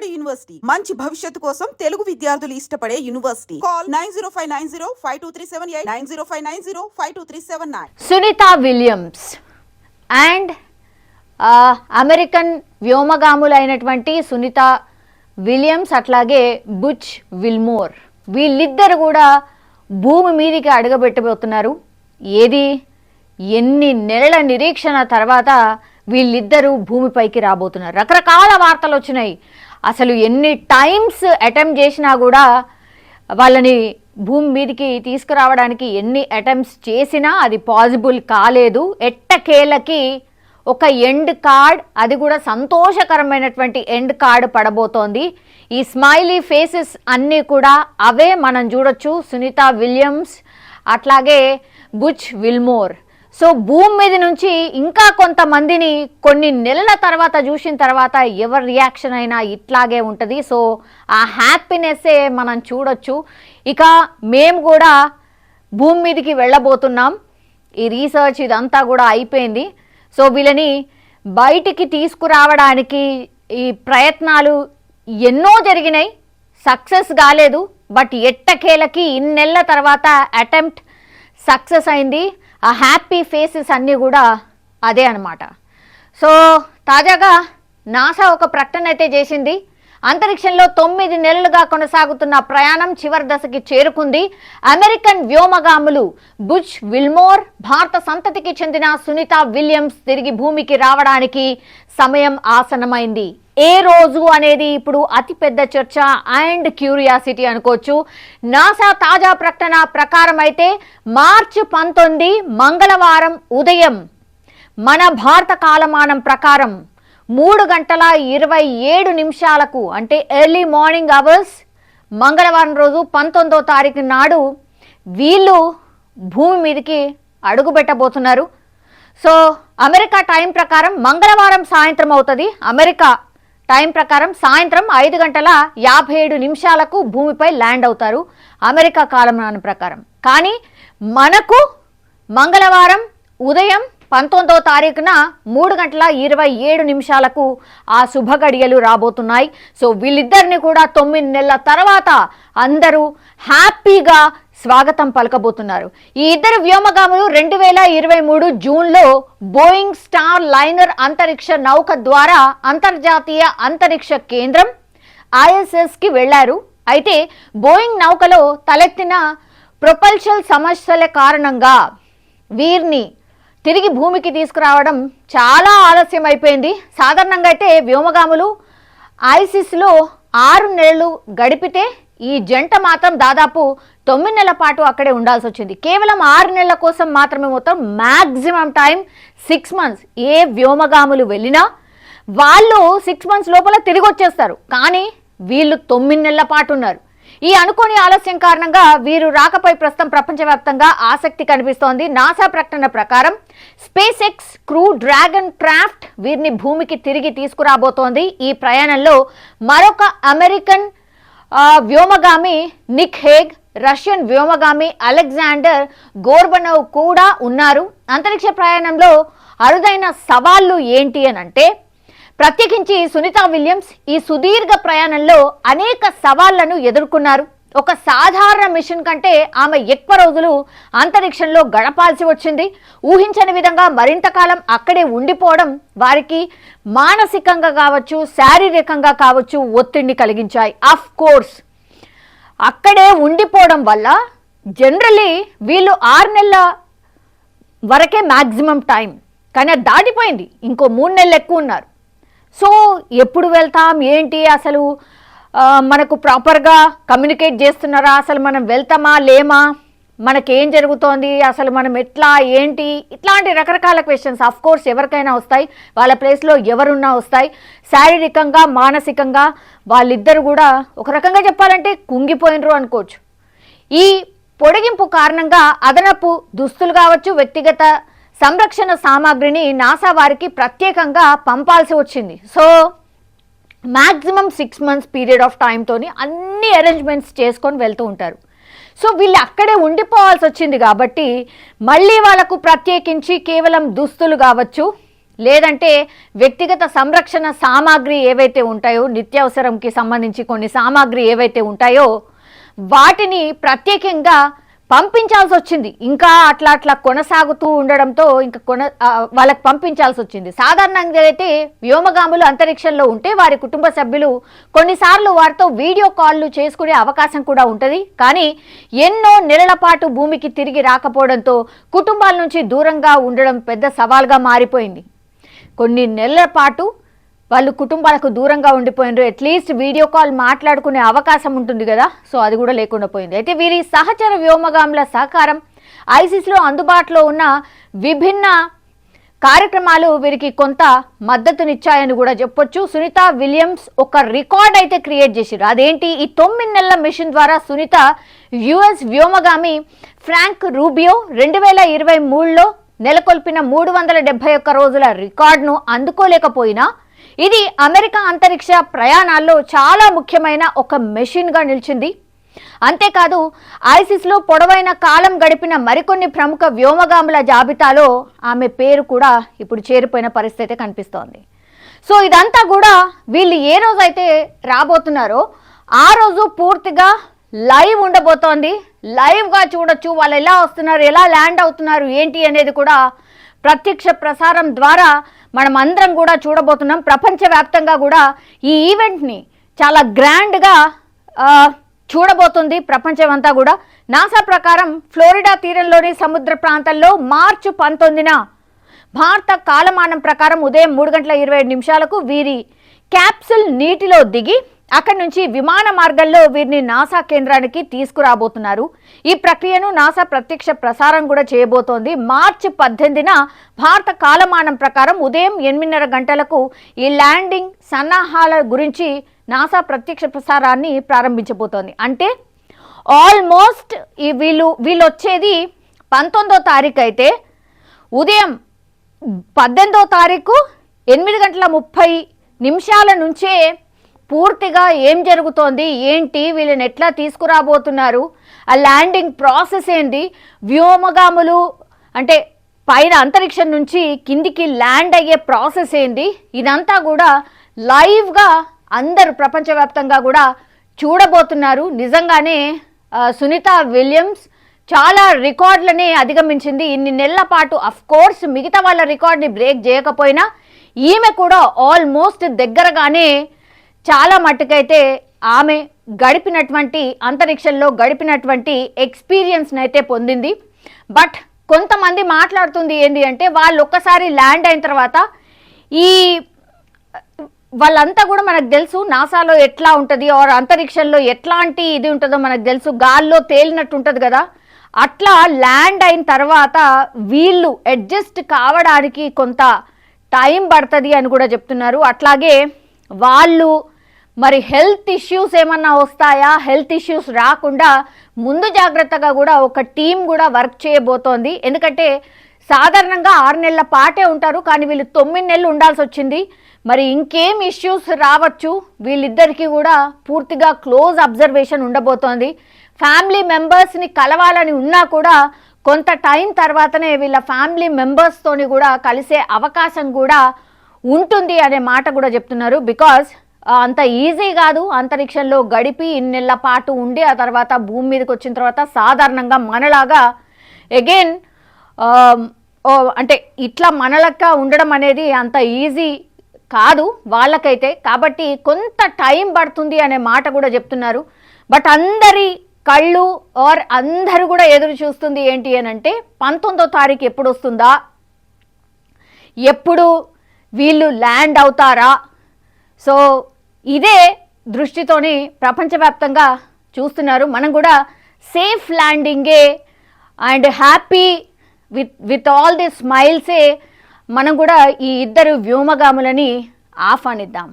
Vijayawada university. మంచి భవిష్యత్తు కోసం తెలుగు విద్యార్థులు ఇష్టపడే university. Call nine zero five nine zero five two three seven eight nine zero five nine zero five two three seven nine. Sunita Williams and American వ్యోమగాములైనటువంటి Sunita Williams అట్లాగే Butch Wilmore. వీళ్ళిద్దరు కూడా భూమి మీదికి అడుగబెట్టబోతున్నారు. ఏది? ఎన్ని నెలల నిరీక్షణ తర్వాత వీళ్ళిద్దరూ భూమిపైకి రాబోతున్నారు. రకరకాల వార్తలు వచ్చినాయి అసలు ఎన్ని టైమ్స్ అటెంప్ట్ చేసినా కూడా వాళ్ళని భూమి మీదకి తీసుకురావడానికి ఎన్ని అటెంప్ట్స్ చేసినా అది పాసిబుల్ కాలేదు. ఎట్టకేలకి ఒక ఎండ్ కార్డ్ అది కూడా సంతోషకరమైనటువంటి ఎండ్ కార్డ్ పడబోతోంది. ఈ స్మైలీ ఫేసెస్ అన్నీ కూడా అవే మనం చూడొచ్చు. సునీత విలియమ్స్ అట్లాగే బుచ్ విల్మోర్. సో భూమి మీద నుంచి ఇంకా కొంతమందిని కొన్ని నెలల తర్వాత చూసిన తర్వాత ఎవరి రియాక్షన్ అయినా ఇట్లాగే ఉంటుంది. సో ఆ హ్యాపీనెస్సే మనం చూడొచ్చు. ఇక మేము కూడా భూమి మీదకి వెళ్ళబోతున్నాం. ఈ రీసెర్చ్ ఇదంతా కూడా అయిపోయింది. సో వీళ్ళని బయటికి తీసుకురావడానికి ఈ ప్రయత్నాలు ఎన్నో జరిగినాయి. సక్సెస్ కాలేదు. బట్ ఎట్టకేలకి ఇన్నెళ్ళ తర్వాత అటెంప్ట్ సక్సెస్ అయింది. ఆ హ్యాపీ ఫేసెస్ అన్నీ కూడా అదే అనమాట సో తాజాగా నాసా ఒక ప్రకటన అయితే చేసింది. అంతరిక్షంలో తొమ్మిది నెలలుగా కొనసాగుతున్న ప్రయాణం చివరి దశకి చేరుకుంది. అమెరికన్ వ్యోమగాములు బుచ్ విల్మోర్ భారత సంతతికి చెందిన సునీత విలియమ్స్ తిరిగి భూమికి రావడానికి సమయం ఆసనమైంది ఏ రోజు అనేది ఇప్పుడు అతిపెద్ద చర్చ అండ్ క్యూరియాసిటీ అనుకోవచ్చు. నాసా తాజా ప్రకటన ప్రకారం అయితే మార్చి పంతొమ్మిది మంగళవారం ఉదయం మన భారత కాలమానం ప్రకారం మూడు గంటల ఇరవై ఏడు నిమిషాలకు అంటే ఎర్లీ మార్నింగ్ అవర్స్ మంగళవారం రోజు పంతొమ్మిదో తారీఖు నాడు వీళ్ళు భూమి మీదకి అడుగుపెట్టబోతున్నారు. సో అమెరికా టైం ప్రకారం మంగళవారం సాయంత్రం అవుతుంది. అమెరికా టైం ప్రకారం సాయంత్రం ఐదు గంటల యాభై ఏడు నిమిషాలకు భూమిపై ల్యాండ్ అవుతారు. అమెరికా కాలమానం ప్రకారం. కానీ మనకు మంగళవారం ఉదయం పంతొమ్మిదవ తారీఖున మూడు గంటల ఇరవై ఏడు నిమిషాలకు ఆ శుభ గడియలు రాబోతున్నాయి. సో వీళ్ళిద్దరిని కూడా తొమ్మిది నెలల తర్వాత అందరూ హ్యాపీగా స్వాగతం పలకబోతున్నారు. ఈ ఇద్దరు వ్యోమగాములు రెండు వేల ఇరవై మూడు జూన్లో బోయింగ్ స్టార్ లైనర్ అంతరిక్ష నౌక ద్వారా అంతర్జాతీయ అంతరిక్ష కేంద్రం ఐఎస్ఎస్కి వెళ్ళారు. అయితే బోయింగ్ నౌకలో తలెత్తిన ప్రొపల్షల్ సమస్యల కారణంగా వీరిని తిరిగి భూమికి తీసుకురావడం చాలా ఆలస్యం అయిపోయింది సాధారణంగా అయితే వ్యోమగాములు ఐసిస్లో ఆరు నెలలు గడిపితే ఈ జంట మాత్రం దాదాపు తొమ్మిది నెలల పాటు అక్కడే ఉండాల్సి వచ్చింది. కేవలం ఆరు నెలల కోసం మాత్రమే మొత్తం మ్యాక్సిమం టైం సిక్స్ మంత్స్ ఏ వ్యోమగాములు వెళ్ళినా వాళ్ళు సిక్స్ మంత్స్ లోపల తిరిగి వచ్చేస్తారు. కానీ వీళ్ళు తొమ్మిది నెలల పాటు ఉన్నారు. ఈ అనుకోని ఆలస్యం కారణంగా వీరు రాకపై ప్రస్తుతం ప్రపంచవ్యాప్తంగా ఆసక్తి కనిపిస్తోంది. నాసా ప్రకటన ప్రకారం SpaceX crew dragon craft వీరిని భూమికి తిరిగి తీసుకురాబోతోంది. ఈ ప్రయాణంలో మరొక అమెరికన్ వ్యోమగామి నిక్ హేగ్ రష్యన్ వ్యోమగామి అలెగ్జాండర్ గోర్బనోవ్ కూడా ఉన్నారు. అంతరిక్ష ప్రయాణంలో అరుదైన సవాళ్ళు ఏంటి అని అంటే ప్రత్యేకించి సునీత విలియమ్స్ ఈ సుదీర్ఘ ప్రయాణంలో అనేక సవాళ్ళను ఎదుర్కొన్నారు. ఒక సాధారణ మిషన్ కంటే ఆమె ఎక్కువ రోజులు అంతరిక్షంలో గడపాల్సి వచ్చింది. ఊహించని విధంగా మరింత కాలం అక్కడే ఉండిపోవడం వారికి మానసికంగా కావచ్చు శారీరకంగా కావచ్చు ఒత్తిడిని కలిగించాయి. అఫ్ కోర్స్ అక్కడే ఉండిపోవడం వల్ల జనరలీ వీళ్ళు ఆరు నెలల వరకే మ్యాక్సిమం టైం కానీ అది దాటిపోయింది. ఇంకో మూడు నెలలు ఎక్కువ ఉన్నారు. సో ఎప్పుడు వెళ్తాం? ఏంటి అసలు? మనకు ప్రాపర్గా కమ్యూనికేట్ చేస్తున్నారా? అసలు మనం వెళ్తామా? లేమా? మనకేం జరుగుతోంది? అసలు మనం ఎట్లా? ఏంటి? ఇట్లాంటి రకరకాల క్వశ్చన్స్ ఆఫ్ కోర్స్ ఎవరికైనా వస్తాయి. వాళ్ళ ప్లేస్లో ఎవరున్నా వస్తాయి. శారీరకంగా మానసికంగా వాళ్ళిద్దరు కూడా ఒక రకంగా చెప్పాలంటే కుంగిపోయినరు అనుకోవచ్చు. ఈ పొడిగింపు కారణంగా అదనపు దుస్తులు కావచ్చు వ్యక్తిగత సంరక్షణ సామాగ్రిని నాసా వారికి ప్రత్యేకంగా పంపాల్సి వచ్చింది. So maximum six months period of టైంతోని అన్ని అరేంజ్మెంట్స్ చేసుకొని వెళ్తూ ఉంటారు. సో వీళ్ళు అక్కడే ఉండిపోవాల్సి వచ్చింది కాబట్టి మళ్ళీ వాళ్ళకు ప్రత్యేకించి కేవలం దుస్తులు కావచ్చు లేదంటే వ్యక్తిగత సంరక్షణ సామాగ్రి ఏవైతే ఉంటాయో నిత్యావసరంకి సంబంధించి కొన్ని సామాగ్రి ఏవైతే ఉంటాయో వాటిని ప్రత్యేకంగా పంపించాల్సి వచ్చింది ఇంకా అట్లా అట్లా కొనసాగుతూ ఉండడంతో ఇంకా కొన వాళ్ళకి పంపించాల్సి వచ్చింది సాధారణంగా అయితే వ్యోమగాములు అంతరిక్షంలో ఉంటే వారి కుటుంబ సభ్యులు కొన్నిసార్లు వారితో వీడియో కాల్లు చేసుకునే అవకాశం కూడా ఉంటుంది. కానీ ఎన్నో నెలల పాటు భూమికి తిరిగి రాకపోవడంతో కుటుంబాల నుంచి దూరంగా ఉండడం పెద్ద సవాల్గా మారిపోయింది. కొన్ని నెలల పాటు వాళ్ళు కుటుంబాలకు దూరంగా ఉండిపోయినారు. అట్లీస్ట్ వీడియో కాల్ మాట్లాడుకునే అవకాశం ఉంటుంది కదా. సో అది కూడా లేకుండా పోయింది. అయితే వీరి సహచర వ్యోమగాముల సహకారం ఐసిస్లో అందుబాటులో ఉన్న విభిన్న కార్యక్రమాలు వీరికి కొంత మద్దతునిచ్చాయని కూడా చెప్పొచ్చు. సునీత విలియమ్స్ ఒక రికార్డ్ అయితే క్రియేట్ చేసిరు అదేంటి? ఈ తొమ్మిది నెలల మిషన్ ద్వారా సునీత యుఎస్ వ్యోమగామి ఫ్రాంక్ రూబియో రెండు వేల ఇరవై మూడులో నెలకొల్పిన మూడు వందల డెబ్బై ఒక్క రోజుల రికార్డును అందుకోలేకపోయినా ఇది అమెరికా అంతరిక్ష ప్రయాణాల్లో చాలా ముఖ్యమైన ఒక మెషిన్గా నిలిచింది. అంతేకాదు ఐసిస్లో పొడవైన కాలం గడిపిన మరికొన్ని ప్రముఖ వ్యోమగాముల జాబితాలో ఆమె పేరు కూడా ఇప్పుడు చేరిపోయిన పరిస్థితి కనిపిస్తోంది. సో ఇదంతా కూడా వీళ్ళు ఏ రోజైతే రాబోతున్నారో ఆ రోజు పూర్తిగా లైవ్ ఉండబోతోంది. లైవ్గా చూడొచ్చు వాళ్ళు ఎలా వస్తున్నారు ఎలా ల్యాండ్ అవుతున్నారు ఏంటి అనేది కూడా ప్రత్యక్ష ప్రసారం ద్వారా మనం అందరం కూడా చూడబోతున్నాం. ప్రపంచవ్యాప్తంగా కూడా ఈ ఈవెంట్ని చాలా గ్రాండ్గా చూడబోతుంది ప్రపంచం అంతా కూడా. నాసా ప్రకారం ఫ్లోరిడా తీరంలోని సముద్ర ప్రాంతంలో మార్చి పంతొమ్మిదిన భారత కాలమానం ప్రకారం ఉదయం మూడు గంటల ఇరవై నిమిషాలకు వీరి క్యాప్సుల్ నీటిలో దిగి అక్కడి నుంచి విమాన మార్గంలో వీరిని నాసా కేంద్రానికి తీసుకురాబోతున్నారు. ఈ ప్రక్రియను నాసా ప్రత్యక్ష ప్రసారం కూడా చేయబోతోంది. మార్చి పద్దెనిమిదిన భారత కాలమానం ప్రకారం ఉదయం ఎనిమిదిన్నర గంటలకు ఈ ల్యాండింగ్ సన్నాహాల గురించి నాసా ప్రత్యక్ష ప్రసారాన్ని ప్రారంభించబోతోంది. అంటే ఆల్మోస్ట్ ఈ వీళ్ళు వీళ్ళు వచ్చేది పంతొమ్మిదో తారీఖు అయితే ఉదయం పద్దెనిమిదో తారీఖు ఎనిమిది గంటల ముప్పై నిమిషాల నుంచే పూర్తిగా ఏం జరుగుతోంది? ఏంటి? వీళ్ళని ఎట్లా తీసుకురాబోతున్నారు? ఆ ల్యాండింగ్ ప్రాసెస్ ఏంటి వ్యోమగాములు అంటే పైన అంతరిక్షం నుంచి కిందికి ల్యాండ్ అయ్యే ప్రాసెస్ ఏంటి ఇదంతా కూడా లైవ్గా అందరూ ప్రపంచవ్యాప్తంగా కూడా చూడబోతున్నారు. నిజంగానే సునీత విలియమ్స్ చాలా రికార్డులని అధిగమించింది. ఇన్ని నెలల పాటు అఫ్ కోర్స్ మిగతా వాళ్ళ రికార్డ్ని బ్రేక్ చేయకపోయినా ఈమె కూడా ఆల్మోస్ట్ దగ్గరగానే చాలా మట్టుకైతే ఆమె గడిపినటువంటి అంతరిక్షంలో గడిపినటువంటి ఎక్స్పీరియన్స్ని అయితే పొందింది. బట్ కొంతమంది మాట్లాడుతుంది ఏంటి అంటే వాళ్ళు ఒక్కసారి ల్యాండ్ అయిన తర్వాత ఈ వాళ్ళంతా కూడా మనకు తెలుసు నాసాలో ఎట్లా ఉంటుంది ఆర్ అంతరిక్షంలో ఎట్లాంటి ఇది ఉంటుందో మనకు తెలుసు గాల్లో తేలినట్టు ఉంటుంది కదా. అట్లా ల్యాండ్ అయిన తర్వాత వీళ్ళు అడ్జస్ట్ కావడానికి కొంత టైం పడుతుంది అని కూడా చెప్తున్నారు. అట్లాగే వాళ్ళు మరి హెల్త్ ఇష్యూస్ ఏమన్నా వస్తాయా? హెల్త్ ఇష్యూస్ రాకుండా ముందు జాగ్రత్తగా కూడా ఒక టీం కూడా వర్క్ చేయబోతోంది. ఎందుకంటే సాధారణంగా ఆరు నెలల పాటే ఉంటారు కానీ వీళ్ళు తొమ్మిది నెలలు ఉండాల్సి వచ్చింది. మరి ఇంకేం ఇష్యూస్ రావచ్చు? వీళ్ళిద్దరికీ కూడా పూర్తిగా క్లోజ్ అబ్జర్వేషన్ ఉండబోతోంది. ఫ్యామిలీ మెంబర్స్ని కలవాలని ఉన్నా కూడా కొంత టైం తర్వాతనే వీళ్ళ ఫ్యామిలీ మెంబర్స్తోని కూడా కలిసే అవకాశం కూడా ఉంటుంది అనే మాట కూడా చెప్తున్నారు. బికాజ్ అంత ఈజీ కాదు. అంతరిక్షంలో గడిపి ఇన్నెళ్ళ పాటు ఉండి ఆ తర్వాత భూమి మీదకి వచ్చిన తర్వాత సాధారణంగా మనలాగా అగైన్ అంటే ఇట్లా మనలక్క ఉండడం అనేది అంత ఈజీ కాదు వాళ్ళకైతే. కాబట్టి కొంత టైం పడుతుంది అనే మాట కూడా చెప్తున్నారు. బట్ అందరి కళ్ళు ఆర్ అందరూ కూడా ఎదురు చూస్తుంది ఏంటి అని అంటే పంతొమ్మిదో తారీఖు ఎప్పుడు వస్తుందా? ఎప్పుడు వీళ్ళు ల్యాండ్ అవుతారా? సో ఇదే దృష్టితోని ప్రపంచవ్యాప్తంగా చూస్తున్నారు. మనం కూడా safe ల్యాండింగే and happy with with all the స్మైల్సే మనం కూడా ఈ ఇద్దరు వ్యోమగాములని ఆహ్వానిద్దాం.